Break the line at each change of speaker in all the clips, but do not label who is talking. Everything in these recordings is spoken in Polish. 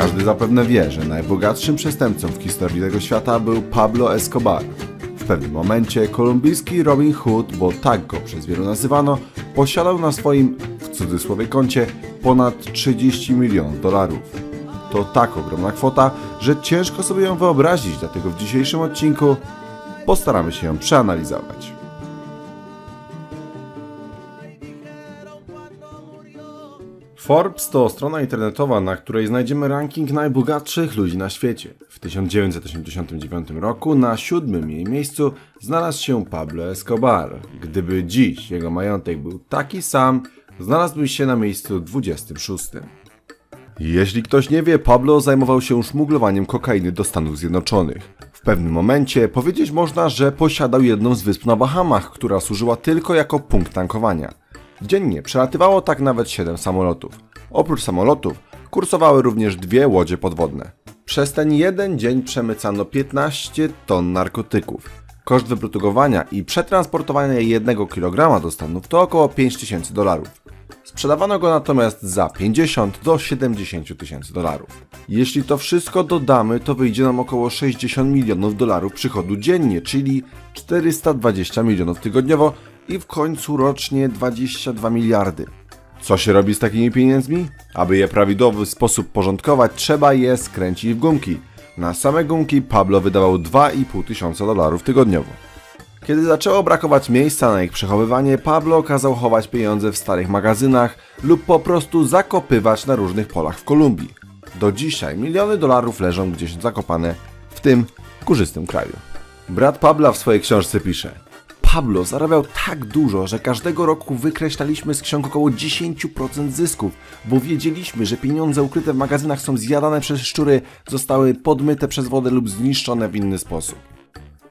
Każdy zapewne wie, że najbogatszym przestępcą w historii tego świata był Pablo Escobar. W pewnym momencie kolumbijski Robin Hood, bo tak go przez wielu nazywano, posiadał na swoim, w cudzysłowie koncie, ponad 30 milionów dolarów. To tak ogromna kwota, że ciężko sobie ją wyobrazić, dlatego w dzisiejszym odcinku postaramy się ją przeanalizować. Forbes to strona internetowa, na której znajdziemy ranking najbogatszych ludzi na świecie. W 1989 roku na siódmym jej miejscu znalazł się Pablo Escobar. Gdyby dziś jego majątek był taki sam, znalazłby się na miejscu 26. Jeśli ktoś nie wie, Pablo zajmował się szmuglowaniem kokainy do Stanów Zjednoczonych. W pewnym momencie powiedzieć można, że posiadał jedną z wysp na Bahamach, która służyła tylko jako punkt tankowania. Dziennie przelatywało tak nawet 7 samolotów. Oprócz samolotów kursowały również dwie łodzie podwodne. Przez ten jeden dzień przemycano 15 ton narkotyków. Koszt wyprodukowania i przetransportowania 1 kg do Stanów to około 5000 dolarów. Sprzedawano go natomiast za 50 do 70 tysięcy dolarów. Jeśli to wszystko dodamy, to wyjdzie nam około 60 milionów dolarów przychodu dziennie, czyli 420 milionów tygodniowo i w końcu rocznie 22 miliardy. Co się robi z takimi pieniędzmi? Aby je prawidłowy sposób porządkować, trzeba je skręcić w gumki. Na same gumki Pablo wydawał 2,5 tysiąca dolarów tygodniowo. Kiedy zaczęło brakować miejsca na ich przechowywanie, Pablo kazał chować pieniądze w starych magazynach lub po prostu zakopywać na różnych polach w Kolumbii. Do dzisiaj miliony dolarów leżą gdzieś zakopane w tym kurzystym kraju. Brat Pabla w swojej książce pisze: Pablo zarabiał tak dużo, że każdego roku wykreślaliśmy z ksiąg około 10% zysków, bo wiedzieliśmy, że pieniądze ukryte w magazynach są zjadane przez szczury, zostały podmyte przez wodę lub zniszczone w inny sposób.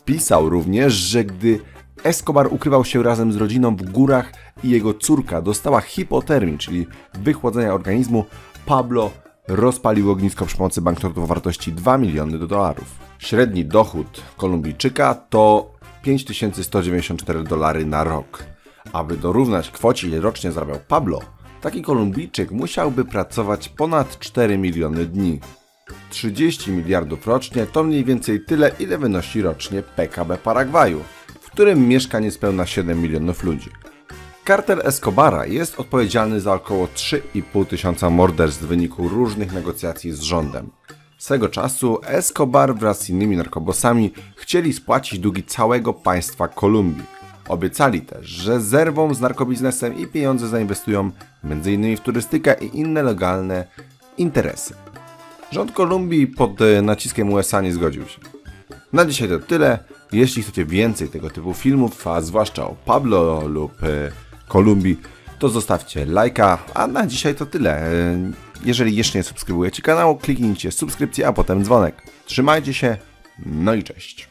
Pisał również, że gdy Escobar ukrywał się razem z rodziną w górach i jego córka dostała hipotermii, czyli wychłodzenia organizmu, Pablo rozpalił ognisko przy pomocy banknotów o wartości 2 miliony dolarów. Średni dochód Kolumbijczyka to 5194 dolary na rok. Aby dorównać kwocie, ile rocznie zarabiał Pablo, taki Kolumbijczyk musiałby pracować ponad 4 miliony dni. 30 miliardów rocznie to mniej więcej tyle, ile wynosi rocznie PKB Paragwaju, w którym mieszka niespełna 7 milionów ludzi. Kartel Escobara jest odpowiedzialny za około 3,5 tysiąca morderstw w wyniku różnych negocjacji z rządem. Swego czasu Escobar wraz z innymi narkobosami chcieli spłacić długi całego państwa Kolumbii. Obiecali też, że zerwą z narkobiznesem i pieniądze zainwestują m.in. w turystykę i inne legalne interesy. Rząd Kolumbii pod e, naciskiem USA nie zgodził się. Na dzisiaj to tyle. Jeśli chcecie więcej tego typu filmów, a zwłaszcza o Pablo lub e, Kolumbii, to zostawcie lajka, a na dzisiaj to tyle. E, Jeżeli jeszcze nie subskrybujecie kanału, kliknijcie subskrypcję, a potem dzwonek. Trzymajcie się, no i cześć.